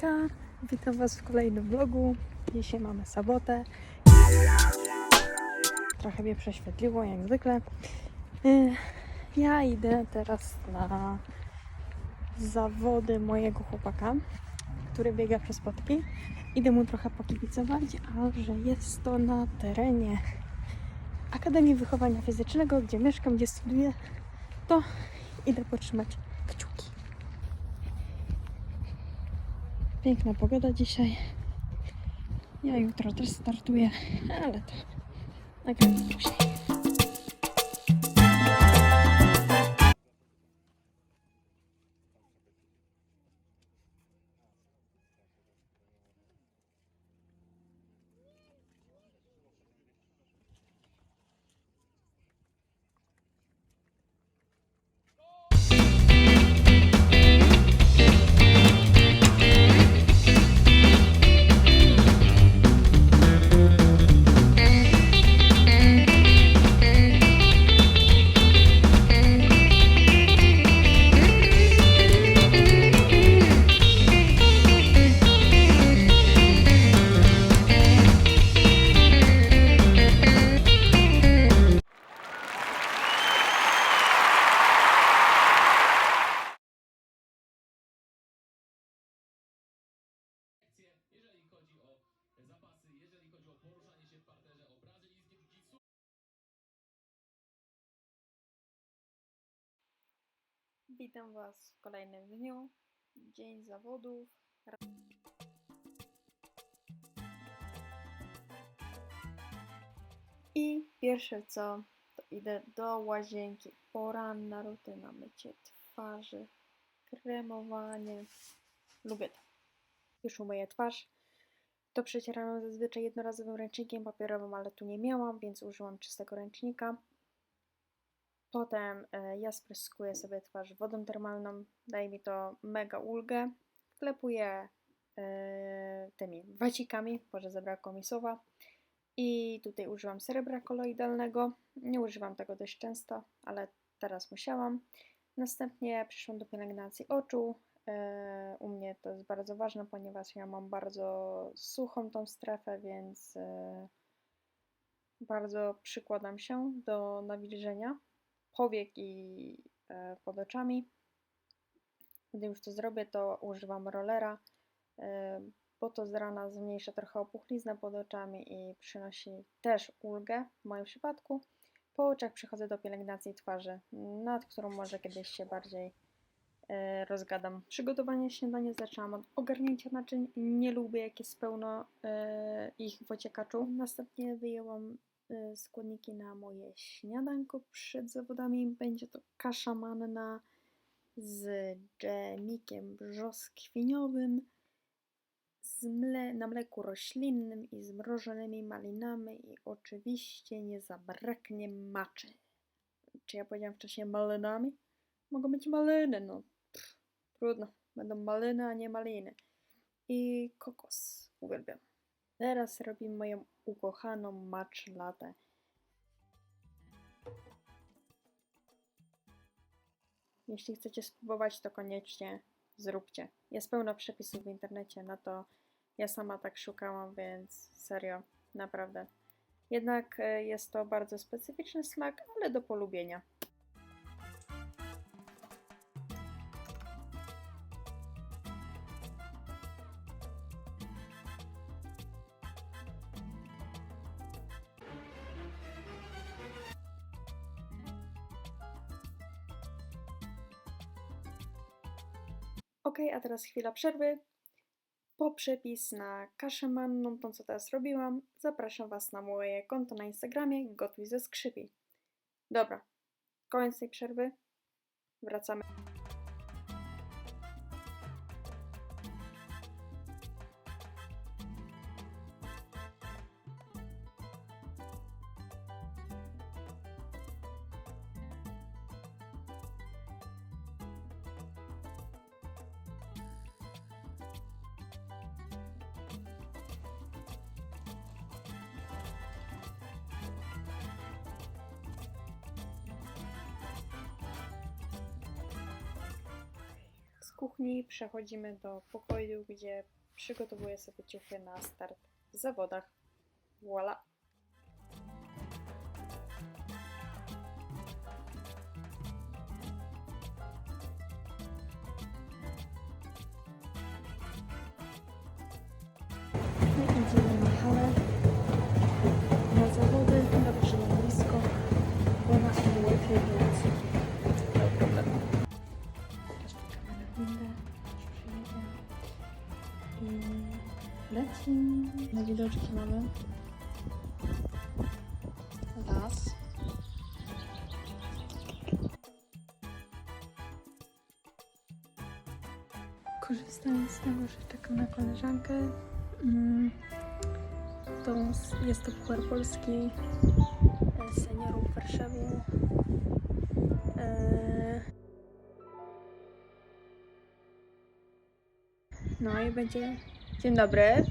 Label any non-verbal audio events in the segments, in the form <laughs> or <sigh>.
Hejka, witam Was w kolejnym vlogu. Dzisiaj mamy sobotę. Trochę mnie prześwietliło, jak zwykle. Y, Ja idę teraz na zawody mojego chłopaka, który biega przez potki. Idę mu trochę pokibicować, a że jest to na terenie Akademii Wychowania Fizycznego, gdzie mieszkam, gdzie studiuję, to idę potrzymać kciuki. Piękna pogoda dzisiaj. Ja jutro też startuję, ale to nagramy później. Witam Was w kolejnym dniu. Dzień zawodów. I pierwsze co, to idę do łazienki. Poranna rutyna, mycie twarzy, kremowanie. Lubię to. Już umyję twarz. To przecierałam zazwyczaj jednorazowym ręcznikiem papierowym, ale tu nie miałam, więc użyłam czystego ręcznika. Potem e, ja spryskuję sobie twarz wodą termalną, daje mi to mega ulgę. Wklepuję e, tymi wacikami, może zabrakło mi słowa. I tutaj używam srebra koloidalnego. Nie używam tego dość często, ale teraz musiałam. Następnie przeszłam do pielęgnacji oczu. E, U mnie to jest bardzo ważne, ponieważ ja mam bardzo suchą tą strefę, więc bardzo przykładam się do nawilżenia powiek i e, pod oczami. Gdy już to zrobię, to używam rollera, e, bo to z rana zmniejsza trochę opuchliznę pod oczami i przynosi też ulgę w moim przypadku. Po oczach przechodzę do pielęgnacji twarzy, nad którą może kiedyś się bardziej e, rozgadam. Przygotowanie śniadania zaczęłam od ogarnięcia naczyń. Nie lubię, jak jest pełno ich w ociekaczu. Następnie wyjęłam składniki na moje śniadanko przed zawodami. Będzie to kasza manna z dżemikiem brzoskwiniowym, z mle, na mleku roślinnym i zmrożonymi malinami i oczywiście nie zabraknie maczy. Czy ja powiedziałam wcześniej malynami? Mogą być maliny, no pff, trudno. Będą maliny, a nie maliny. I kokos. Uwielbiam. Teraz robimy moją ukochaną match latte. Jeśli chcecie spróbować, to koniecznie zróbcie. Jest pełno przepisów w internecie na to. Ja sama tak szukałam, więc serio, naprawdę. Jednak e, jest to bardzo specyficzny smak, ale do polubienia. Ok, a teraz chwila przerwy. Po przepis na kaszę manną, tą co teraz robiłam, zapraszam Was na moje konto na Instagramie Gotuj ze skrzypi. Dobra, koniec tej przerwy. Wracamy. Kuchni przechodzimy do pokoju, gdzie przygotowuję sobie ciuchy na start w zawodach. Voila! Widoczki mamy las. Korzystając z czekam na koleżankę, mm, to jest to Puchar Polski e, seniorów w Warszawie. E, No i będzie... Dzień dobry.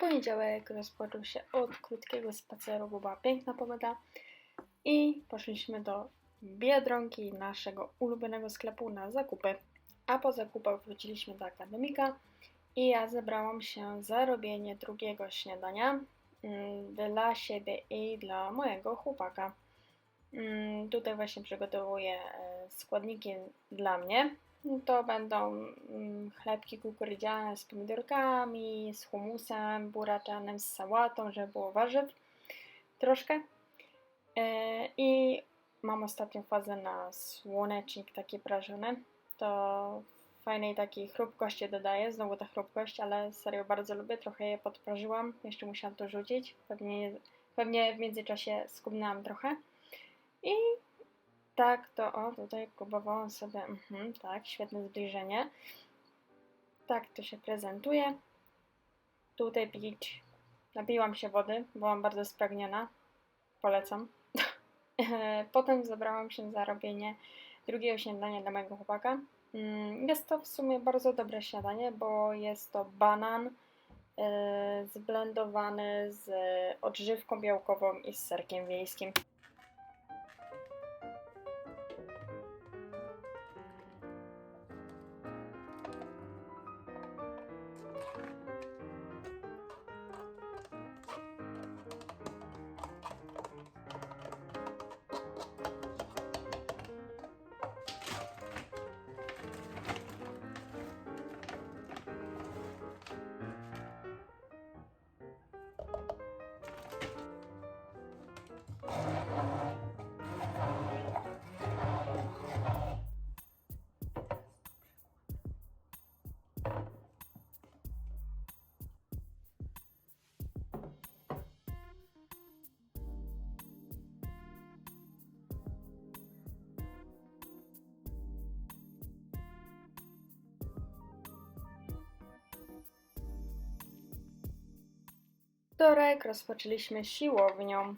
Poniedziałek rozpoczął się od krótkiego spaceru, bo była piękna pogoda i poszliśmy do Biedronki, naszego ulubionego sklepu na zakupy. A po zakupach wróciliśmy do akademika i ja zebrałam się za robienie drugiego śniadania mm, dla siebie i dla mojego chłopaka. Mm, Tutaj właśnie przygotowuję e, składniki dla mnie. To będą mm, chlebki kukurydziane z pomidorkami, z humusem buraczanym, z sałatą, żeby było warzyw troszkę. E, I mam ostatnią fazę na słonecznik taki prażony. To fajnej takiej chrupkości dodaje, znowu ta chrupkość, ale serio bardzo lubię. Trochę je podprażyłam, jeszcze musiałam to rzucić. Pewnie, pewnie w międzyczasie skubnęłam trochę. I tak to, o tutaj próbowałam sobie, mhm, tak, świetne zbliżenie. Tak to się prezentuje. Tutaj pić, napiłam się wody, byłam bardzo spragniona. Polecam. <laughs> Potem zabrałam się za robienie drugiego śniadania dla mojego chłopaka. Mm, Jest to w sumie bardzo dobre śniadanie, bo jest to banan e, zblendowany z odżywką białkową i z serkiem wiejskim. Wtorek rozpoczęliśmy siłownią.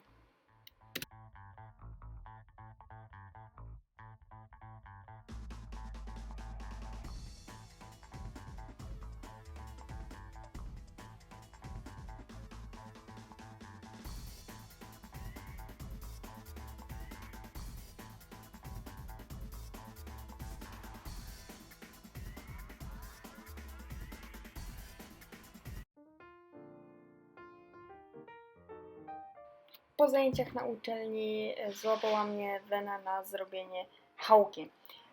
Po zajęciach na uczelni e, złapała mnie wena na zrobienie chałki.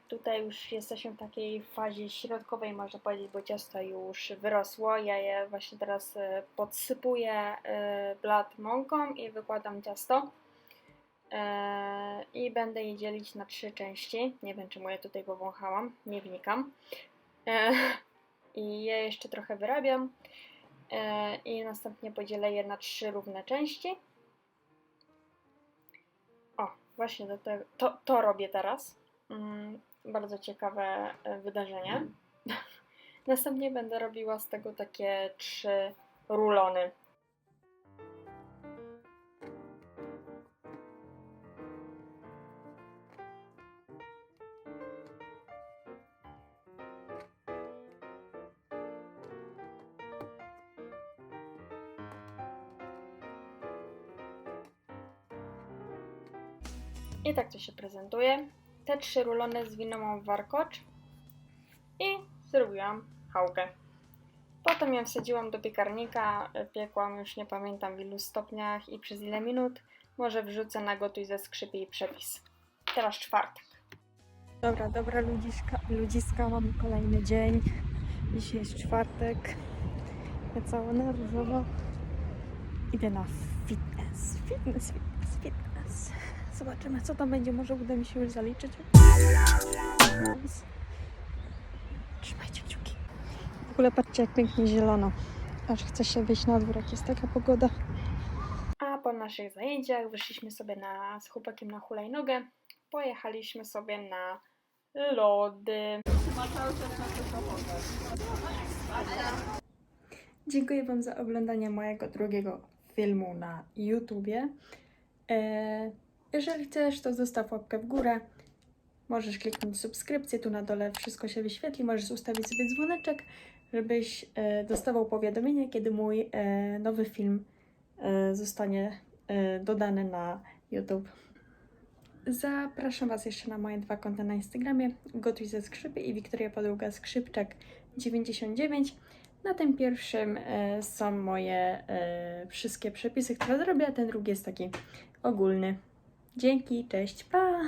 Tutaj już jesteśmy w takiej fazie środkowej, można powiedzieć, bo ciasto już wyrosło. Ja je właśnie teraz e, podsypuję e, blat mąką i wykładam ciasto. I będę je dzielić na trzy części. Nie wiem, czemu ja tutaj powąchałam, nie wnikam. I je jeszcze trochę wyrabiam. I następnie podzielę je na trzy równe części. Właśnie do tego, to, to robię teraz. Mm, bardzo ciekawe e, wydarzenie. <laughs> Następnie będę robiła z tego takie trzy rulony. I tak to się prezentuje. Te trzy rulony zwinęłam w warkocz i zrobiłam chałkę. Potem ją wsadziłam do piekarnika, piekłam już nie pamiętam w ilu stopniach i przez ile minut. Może wrzucę na gotuj ze skrzypy i przepis. Teraz czwartek. Dobra, dobra ludziska, ludziska, mamy kolejny dzień. Dzisiaj jest czwartek. Ja cała na różowo. Idę na fitness, fitness, fitness. Zobaczymy co tam będzie, może uda mi się już zaliczyć. Trzymajcie kciuki. W ogóle patrzcie jak pięknie zielono. Aż chce się wyjść na dwór, jak jest taka pogoda. A po naszych zajęciach wyszliśmy sobie na, z chłopakiem na hulajnogę. Pojechaliśmy sobie na lody. Dziękuję Wam za oglądanie mojego drugiego filmu na YouTubie. E, jeżeli chcesz, to zostaw łapkę w górę. Możesz kliknąć subskrypcję, tu na dole wszystko się wyświetli. Możesz ustawić sobie dzwoneczek, żebyś e, dostawał powiadomienie, kiedy mój e, nowy film e, zostanie dodany na YouTube. Zapraszam Was jeszcze na moje dwa konta na Instagramie, Gotuj ze skrzypy i Wiktoria Podługa Skrzypczak 99. Na tym pierwszym są moje wszystkie przepisy, które zrobię, a ten drugi jest taki ogólny. Dzięki, cześć, pa!